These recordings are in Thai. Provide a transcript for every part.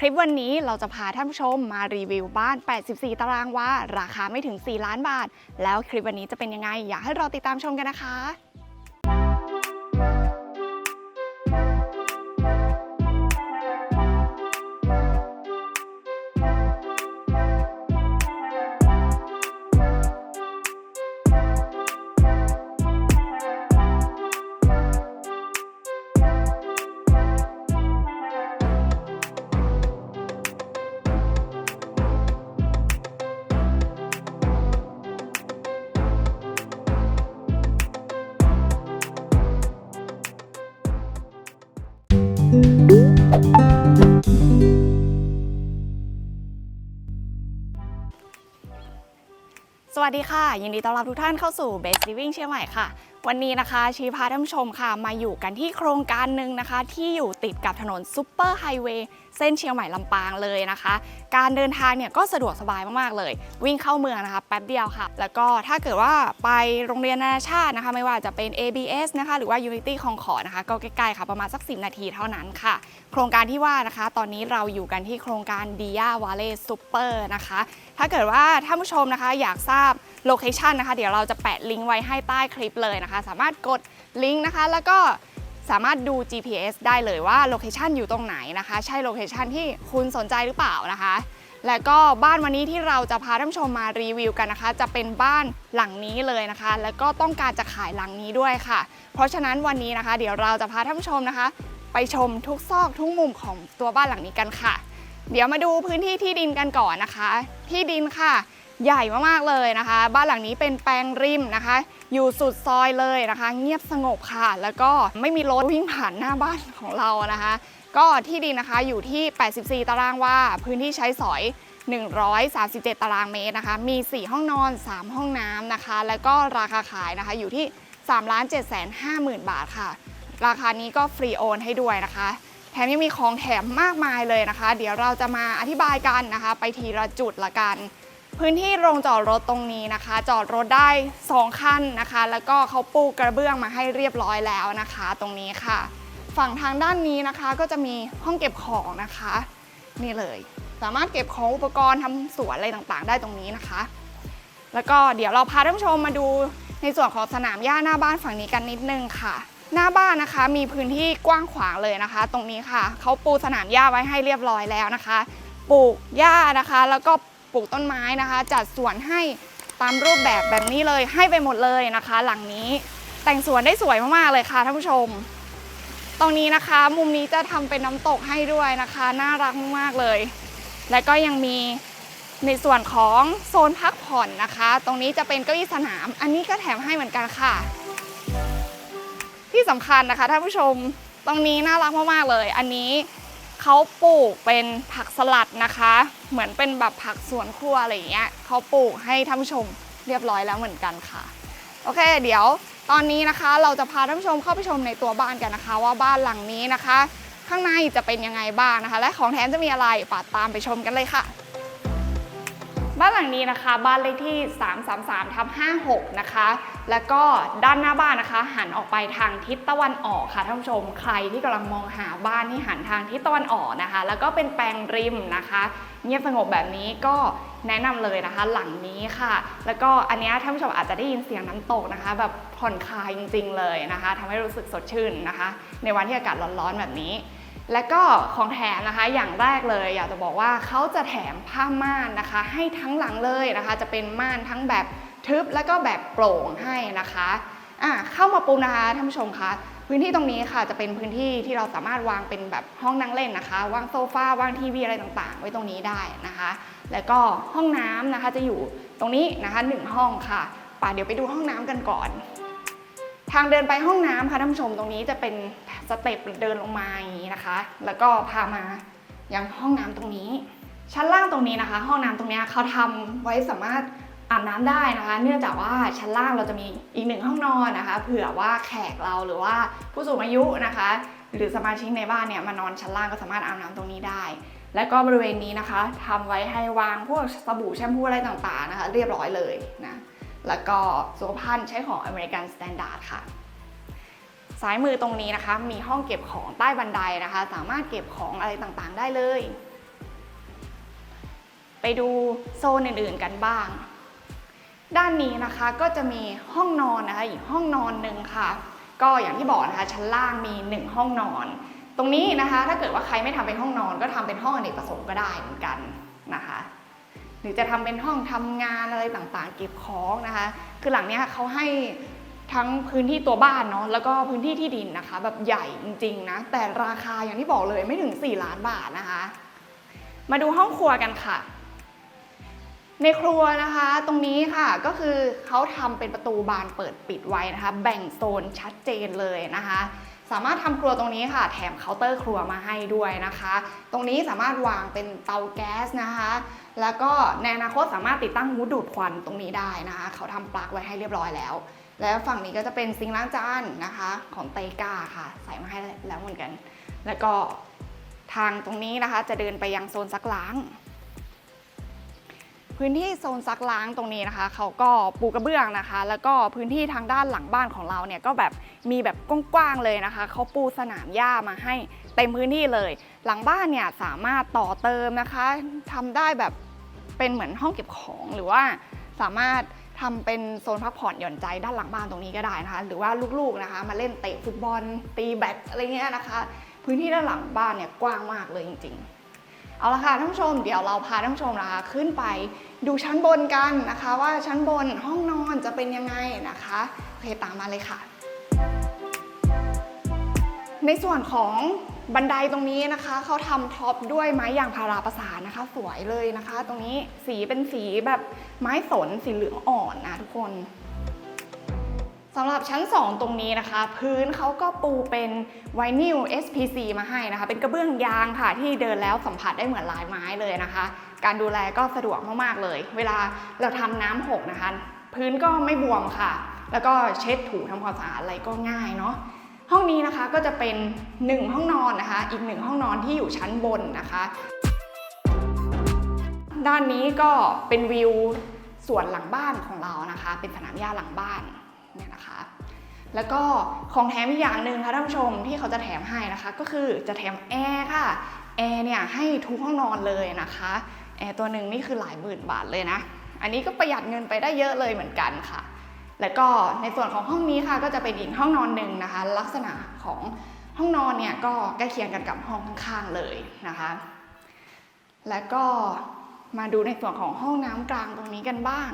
คลิปวันนี้เราจะพาท่านผู้ชมมารีวิวบ้าน 84 ตารางวาราคาไม่ถึง 4 ล้านบาท แล้วคลิปวันนี้จะเป็นยังไง อยากให้เราติดตามชมกันนะคะ วัสดีค่ะ ยินดีต้อนรับทุกท่านเข้าสู่ Best Living เชียงใหม่ค่ะ วันนี้นะคะชีพาท่านผู้ชมค่ะมาอยู่กันที่โครงการหนึ่งนะคะ ที่อยู่ติดกับถนนซุปเปอร์ไฮเวย์เส้นเชียงใหม่ลำปางเลยนะคะ การเดินทางเนี่ยก็สะดวกสบายมากๆเลย วิ่งเข้าเมืองนะคะแป๊บเดียวค่ะ แล้วก็ถ้าเกิดว่าไปโรงเรียนนานาชาตินะคะ ไม่ว่าจะเป็น ABS นะคะ หรือว่า Unity ของขอนะคะ ก็ใกล้ๆค่ะประมาณสัก 10 นาทีเท่านั้นค่ะ โครงการที่ว่านะคะ ตอนนี้เราอยู่กันที่โครงการ Dia Valley Super นะคะ ถ้าเกิดว่าท่านผู้ชมนะคะอยากทราบ โลเคชันนะคะ เดี๋ยวเราจะแปะลิงก์ไว้ให้ใต้คลิปเลยนะคะ สามารถกดลิงก์นะคะ แล้วก็สามารถดู GPS ได้เลยว่าโลเคชันอยู่ตรงไหนนะคะ ใช่โลเคชันที่คุณสนใจหรือเปล่านะคะ และก็บ้านวันนี้ที่เราจะพาท่านผู้ชมมารีวิวกันนะคะ จะเป็นบ้านหลังนี้เลยนะคะ แล้วก็ต้องการจะขายหลังนี้ด้วยค่ะ เพราะฉะนั้นวันนี้นะคะ เดี๋ยวเราจะพาท่านผู้ชมนะคะ ไปชมทุกซอกทุกมุมของตัวบ้านหลังนี้กันค่ะ เดี๋ยวมาดูพื้นที่ที่ดินกันก่อนนะคะ ที่ดินค่ะ ใหญ่มากๆเลยนะคะ บ้านหลังนี้เป็นแปลงริมนะคะ อยู่สุดซอยเลยนะคะ เงียบสงบค่ะแล้วก็ไม่มีรถวิ่งผ่านหน้าบ้านของเรานะคะ ก็ที่ดินนะคะอยู่ที่ 84 ตารางวาพื้นที่ใช้สอย 137 ตารางเมตรนะคะ มี 4 ห้องนอน 3 ห้องน้ำนะคะ แล้วก็ราคาขายนะคะอยู่ที่ 3 7 5 0 0 0 0 บาทค่ะ ราคานี้ก็ฟรีโอนให้ด้วยนะคะแถมยังมีของแถมมากมายเลยนะคะ เดี๋ยวเราจะมาอธิบายกันนะคะ ไปทีละจุดละกัน พื้นที่โรงจอดรถตรงนี้นะคะ จอดรถได้ 2 คันนะคะ แล้วก็เขาปูกระเบื้องมาให้เรียบร้อยแล้วนะคะ ตรงนี้ค่ะ ฝั่งทางด้านนี้นะคะก็จะมีห้องเก็บของนะคะ นี่เลย สามารถเก็บของอุปกรณ์ทำสวนอะไรต่างๆ ได้ตรงนี้นะคะ แล้วก็เดี๋ยวเราพาท่านผู้ชมมาดูในส่วนของสนามหญ้าหน้าบ้านฝั่งนี้กันนิดนึงค่ะ หน้าบ้านนะคะมีพื้นที่กว้างขวางเลยนะคะ ตรงนี้ค่ะเขาปูสนามหญ้าไว้ให้เรียบร้อยแล้วนะคะ ปลูกหญ้านะคะ แล้วก็ ปลูกต้นไม้นะคะ จัดสวนให้ตามรูปแบบแบบนี้เลยให้ไปหมดเลยนะคะ หลังนี้แต่งสวนได้สวยมากๆเลยค่ะท่านผู้ชม ตรงนี้นะคะ มุมนี้จะทำเป็นน้ำตกให้ด้วยนะคะ น่ารักมากๆเลย และก็ยังมีในส่วนของโซนพักผ่อนนะคะ ตรงนี้จะเป็นเก้าอี้สนาม อันนี้ก็แถมให้เหมือนกันค่ะ ที่สำคัญนะคะท่านผู้ชมตรงนี้น่ารักมากๆเลย อันนี้ เขาปลูกเป็นผักสลัดนะคะ เหมือนเป็นแบบผักสวนครัวอะไรอย่างเงี้ยเขาปลูกให้ท่านผู้ชมเรียบร้อยแล้วเหมือนกันค่ะ โอเค เดี๋ยวตอนนี้นะคะ เราจะพาท่านผู้ชมเข้าไปชมในตัวบ้านกันนะคะ ว่าบ้านหลังนี้นะคะ ข้างในจะเป็นยังไงบ้างนะคะ และของแถมจะมีอะไรปาดตามไปชมกันเลยค่ะ บ้านหลังนี้นะคะ บ้านเลขที่ 333ทับ56 นะคะ แล้วก็ด้านหน้าบ้านนะคะ หันออกไปทางทิศตะวันออกค่ะท่านผู้ชม ใครที่กำลังมองหาบ้านที่หันทางทิศตะวันออกนะคะ แล้วก็เป็นแปลงริมนะคะ เงียบสงบแบบนี้ก็แนะนำเลยนะคะ หลังนี้ค่ะ แล้วก็อันนี้ท่านผู้ชมอาจจะได้ยินเสียงน้ำตกนะคะ แบบผ่อนคลายจริง ๆ เลยนะคะทำให้รู้สึกสดชื่นนะคะ ในวันที่อากาศร้อนๆแบบนี้ และก็ของแถมนะคะอย่างแรกเลยอยากจะบอกว่าเขาจะแถมผ้าม่านนะคะ ให้ทั้งหลังเลยนะคะ จะเป็นม่านทั้งแบบทึบแล้วก็แบบโปร่งให้นะคะอะเข้ามาปุ๊บนะคะท่านผู้ชมคะพื้นที่ตรงนี้ค่ะจะเป็นพื้นที่ที่เราสามารถวางเป็นแบบห้องนั่งเล่นนะคะวางโซฟาวางทีวีอะไรต่างๆ ไว้ตรงนี้ได้นะคะ แล้วก็ห้องน้ำนะคะจะอยู่ตรงนี้นะคะหนึ่งห้องค่ะป่าเดี๋ยวไปดูห้องน้ำกันก่อน ทางเดินไปห้องน้ำค่ะท่านผู้ชมตรงนี้จะเป็นสเต็ปเดินลงมาอย่างนี้นะคะ แล้วก็พามายังห้องน้ำตรงนี้ ชั้นล่างตรงนี้นะคะ ห้องน้ำตรงเนี้ยเขาทำไว้สามารถอาบน้ำได้นะคะ เนื่องจากว่าชั้นล่างเราจะมีอีกหนึ่งห้องนอนนะคะ เผื่อว่าแขกเราหรือว่าผู้สูงอายุนะคะ หรือสมาชิกในบ้านเนี่ยมานอนชั้นล่างก็สามารถอาบน้ำตรงนี้ได้ แล้วก็บริเวณนี้นะคะทำไว้ให้วางพวกสบู่แชมพูอะไรต่างๆนะคะ เรียบร้อยเลยนะ แล้วก็สุขภัณฑ์ใช้ของ American Standard ค่ะซ้ายมือตรงนี้นะคะ มีห้องเก็บของใต้บันไดนะคะ สามารถเก็บของอะไรต่างๆได้เลย ไปดูโซนอื่นๆกันบ้าง ด้านนี้นะคะก็จะมีห้องนอนนะคะ อีกห้องนอนหนึ่งค่ะ ก็อย่างที่บอกนะคะ ชั้นล่างมี 1 ห้องนอน ตรงนี้นะคะ ถ้าเกิดว่าใครไม่ทำเป็นห้องนอน ก็ทำเป็นห้องอเนกประสงค์ก็ได้เหมือนกันนะคะ หรือจะทำเป็นห้องทำงานอะไรต่างๆ เก็บของนะคะ คือหลังเนี้ยเขาให้ทั้งพื้นที่ตัวบ้านเนาะแล้วก็พื้นที่ที่ดินนะคะ แบบใหญ่จริงๆนะแต่ราคาอย่างที่บอกเลยไม่ถึง 4 ล้านบาทนะคะ มาดูห้องครัวกันค่ะ ในครัวนะคะ ตรงนี้ค่ะก็คือเขาทำเป็นประตูบานเปิดปิดไว้นะคะ แบ่งโซนชัดเจนเลยนะคะ สามารถทำครัวตรงนี้ค่ะ แถมเคาน์เตอร์ครัวมาให้ด้วยนะคะ ตรงนี้สามารถวางเป็นเตาแก๊สนะคะ แล้วก็ในอนาคตสามารถติดตั้งมูดดูดควันตรงนี้ได้นะคะ เขาทำปลั๊กไว้ให้เรียบร้อยแล้ว แล้วฝั่งนี้ก็จะเป็นซิงล้างจานนะคะ ของเตกาค่ะ ใส่มาให้แล้วเหมือนกัน แล้วก็ทางตรงนี้นะคะจะเดินไปยังโซนซักล้าง พื้นที่โซนซักล้างตรงนี้นะคะ เขาก็ปูกระเบื้องนะคะ แล้วก็พื้นที่ทางด้านหลังบ้านของเราเนี่ยก็แบบมีแบบกว้างๆเลยนะคะ เขาปูสนามหญ้ามาให้เต็มพื้นที่เลย หลังบ้านเนี่ยสามารถต่อเติมนะคะทำได้แบบ เป็นเหมือนห้องเก็บของหรือว่าสามารถทำเป็นโซนพักผ่อนหย่อนใจด้านหลังบ้านตรงนี้ก็ได้นะคะ หรือว่าลูกๆนะคะ มาเล่นเตะฟุตบอล ตีแบดอะไรเงี้ยนะคะ พื้นที่ด้านหลังบ้านเนี่ยกว้างมากเลยจริง ๆ เอาละค่ะท่านผู้ชมเดี๋ยวเราพาท่านผู้ชมนะคะขึ้นไปดูชั้นบนกันนะคะ ว่าชั้นบนห้องนอนจะเป็นยังไงนะคะโอเคตามมาเลยค่ะ ในส่วนของ บันไดตรงนี้นะคะเขาทำท็อปด้วยไม้ยางพาราประสานนะคะ สวยเลยนะคะ ตรงนี้สีเป็นสีแบบไม้สนสีเหลืองอ่อนนะทุกคนสำหรับชั้น 2 ตรงนี้นะคะ พื้นเขาก็ปูเป็นไวนิล SPC มาให้นะคะ เป็นกระเบื้องยางค่ะที่เดินแล้วสัมผัสได้เหมือนลายไม้เลยนะคะ การดูแลก็สะดวกมากๆเลย เวลาเราทำน้ำหกนะคะ พื้นก็ไม่บวมค่ะ แล้วก็เช็ดถูทำความสะอาดอะไรก็ง่ายเนาะ ห้องนี้นะคะก็จะเป็น 1 ห้องนอนนะคะ อีกหนึ่งห้องนอนที่อยู่ชั้นบนนะคะ ด้านนี้ก็เป็นวิวสวนหลังบ้านของเรานะคะ เป็นสนามหญ้าหลังบ้านเนี่ยนะคะ แล้วก็ของแถมอีกอย่างหนึ่งค่ะท่านผู้ชมที่เขาจะแถมให้นะคะ ก็คือจะแถมแอร์ค่ะแอร์เนี่ยให้ทุกห้องนอนเลยนะคะแอร์ตัวหนึ่งนี่คือหลายหมื่นบาทเลยนะ อันนี้ก็ประหยัดเงินไปได้เยอะเลยเหมือนกันค่ะ แล้วก็ในส่วนของห้องนี้ค่ะก็จะเป็นอีกห้องนอนหนึ่งนะคะ ลักษณะของห้องนอนเนี่ยก็ใกล้เคียงกันกับห้องข้างๆเลยนะคะ แล้วก็มาดูในส่วนของห้องน้ำกลางตรงนี้กันบ้าง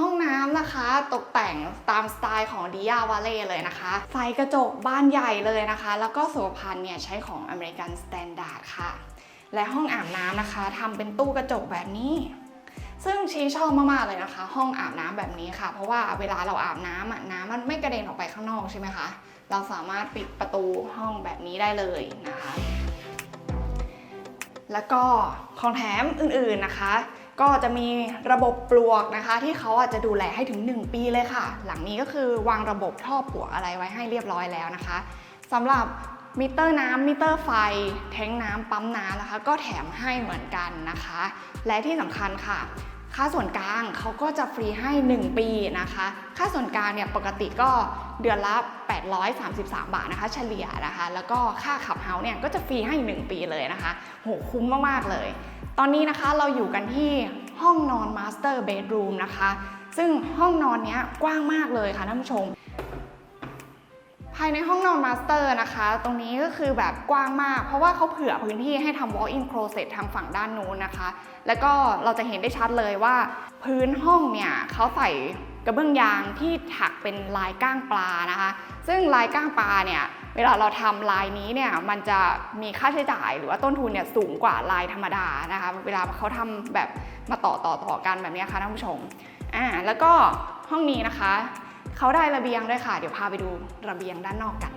ห้องน้ำนะคะตกแต่งตามสไตล์ของดิยาวาเล่เลยนะคะไฟกระจกบ้านใหญ่เลยนะคะ แล้วก็โสภณเนี่ยใช้ของอเมริกันสแตนดาร์ดค่ะ และห้องอาบน้ำนะคะทำเป็นตู้กระจกแบบนี้ ซึ่งชีชอบมากๆเลยนะคะ ห้องอาบน้ำแบบนี้ค่ะ เพราะว่าเวลาเราอาบน้ำอะน้ำมันไม่กระเด็นออกไปข้างนอกใช่ไหมคะ เราสามารถปิดประตูห้องแบบนี้ได้เลยนะคะ แล้วก็ของแถมอื่นๆนะคะก็จะมีระบบปลวกนะคะ ที่เขาอาจจะดูแลให้ถึง 1 ปีเลยค่ะ หลังนี้ก็คือวางระบบท่อปลวกอะไรไว้ให้เรียบร้อยแล้วนะคะสำหรับมิเตอร์น้ำมิเตอร์ไฟ แทงน้ำปั๊มน้ำนะคะ ก็แถมให้เหมือนกันนะคะ และที่สำคัญค่ะ ค่าส่วนกลางเขาก็จะฟรีให้ 1 ปีนะคะ ค่าส่วนกลางเนี่ยปกติก็เดือนละ 833 บาทนะคะ เฉลี่ยนะคะ แล้วก็ค่าขับเฮาส์เนี่ยก็จะฟรีให้ 1 ปีเลยนะคะ โหคุ้มมาก ๆ เลย ตอนนี้นะคะเราอยู่กันที่ห้องนอนมาสเตอร์เบดรูมนะคะ ซึ่งห้องนอนเนี้ยกว้างมากเลยค่ะท่านผู้ชม ภายในห้องนอนมาสเตอร์นะคะ ตรงนี้ก็คือแบบกว้างมาก เพราะว่าเขาเผื่อพื้นที่ให้ทำ walk-in closet ทางฝั่งด้านนู้นนะคะ แล้วก็เราจะเห็นได้ชัดเลยว่า พื้นห้องเนี่ยเขาใส่กระเบื้องยางที่ถักเป็นลายก้างปลานะคะ ซึ่งลายก้างปลาเนี่ยเวลาเราทำลายนี้เนี่ยมันจะมีค่าใช้จ่ายหรือว่าต้นทุนเนี่ยสูงกว่าลายธรรมดานะคะ เวลาเขาทำแบบมาต่อต่อต่อกันแบบนี้ค่ะท่านผู้ชมอ่าแล้วก็ห้องนี้นะคะ เขาได้ระเบียงด้วยค่ะ เดี๋ยวพาไปดูระเบียงด้านนอกกัน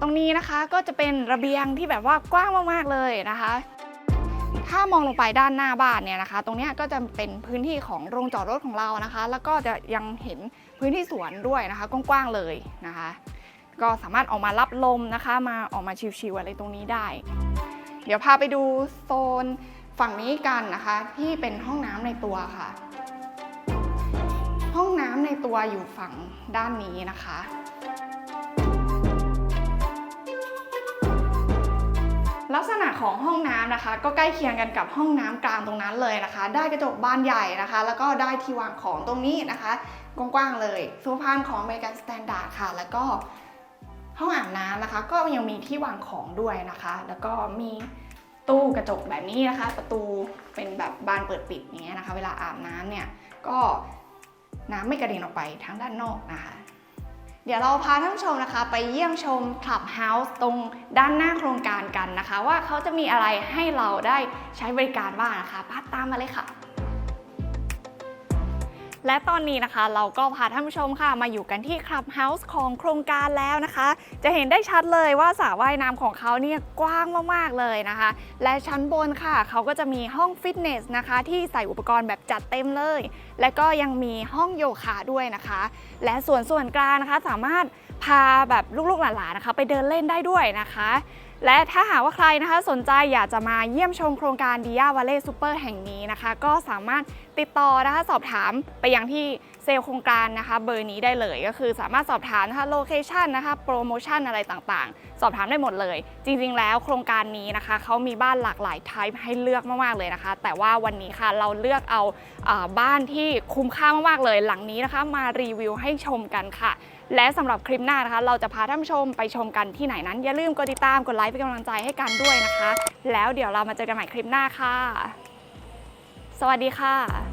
ตรงนี้นะคะก็จะเป็นระเบียงที่แบบว่ากว้างมากๆเลยนะคะ ถ้ามองลงไปด้านหน้าบ้านเนี่ยนะคะ ตรงนี้ก็จะเป็นพื้นที่ของโรงจอดรถของเรานะคะ แล้วก็จะยังเห็นพื้นที่สวนด้วยนะคะกว้างๆเลยนะคะ ก็สามารถออกมารับลมนะคะ มาออกมาชิวๆอะไรตรงนี้ได้ เดี๋ยวพาไปดูโซน ฝั่งนี้กันนะคะที่เป็นห้องน้ำในตัวค่ะ ห้องน้ำในตัวอยู่ฝั่งด้านนี้นะคะ ลักษณะของห้องน้ำนะคะ ก็ใกล้เคียงกันกับห้องน้ำกลางตรงนั้นเลยนะคะ ได้กระจกบานใหญ่นะคะ แล้วก็ได้ที่วางของตรงนี้นะคะกว้างๆเลยโซฟาของอเมริกันสแตนดาร์ดค่ะ แล้วก็ห้องอาบน้ำนะคะ ก็ยังมีที่วางของด้วยนะคะ แล้วก็มี ตู้กระจกแบบนี้นะคะ ประตูเป็นแบบบานเปิดปิดอย่างเงี้ยนะคะ เวลาอาบน้ำเนี่ยก็น้ำไม่กระเด็นออกไปทั้งด้านนอกนะคะ เดี๋ยวเราพาท่านผู้ชมนะคะ ไปเยี่ยมชม Clubhouse ตรงด้านหน้าโครงการกันนะคะ ว่าเขาจะมีอะไรให้เราได้ใช้บริการบ้างนะคะพัดตามมาเลยค่ะ และตอนนี้นะคะเราก็พาท่านผู้ชมค่ะมาอยู่กันที่ Clubhouse ของโครงการแล้วนะคะ จะเห็นได้ชัดเลยว่าสระว่ายน้ำของเขาเนี่ยกว้างมากๆเลยนะคะ และชั้นบนค่ะเขาก็จะมีห้องฟิตเนสนะคะที่ใส่อุปกรณ์แบบจัดเต็มเลย และก็ยังมีห้องโยคะด้วยนะคะ และส่วนส่วนกลางนะคะสามารถพาแบบลูกๆหลานๆนะคะ ไปเดินเล่นได้ด้วยนะคะ และถ้าหากว่าใครนะคะสนใจอยากจะมาเยี่ยมชมโครงการดิยาวาเล่ซูเปอร์แห่งนี้นะคะ ก็สามารถ ติดต่อนะคะสอบถามไปยังที่เซลล์โครงการนะคะเบอร์นี้ได้เลยก็คือสามารถสอบถามนะคะโลเคชันนะคะโปรโมชั่นอะไรต่างๆ สอบถามได้หมดเลย จริงๆ แล้วโครงการนี้นะคะเขามีบ้านหลากหลายไทป์ให้เลือกมากๆเลยนะคะ แต่ว่าวันนี้ค่ะเราเลือกเอาอ่อบ้านที่คุ้มค่ามากๆเลย หลังนี้นะคะมารีวิวให้ชมกันค่ะ และสำหรับคลิปหน้านะคะ เราจะพาท่านชมไปชมกันที่ไหนนั้น อย่าลืมกดติดตามกดไลค์เป็นกำลังใจให้กันด้วยนะคะ แล้วเดี๋ยวเรามาเจอกันใหม่คลิปหน้าค่ะ วัสดีค่ะ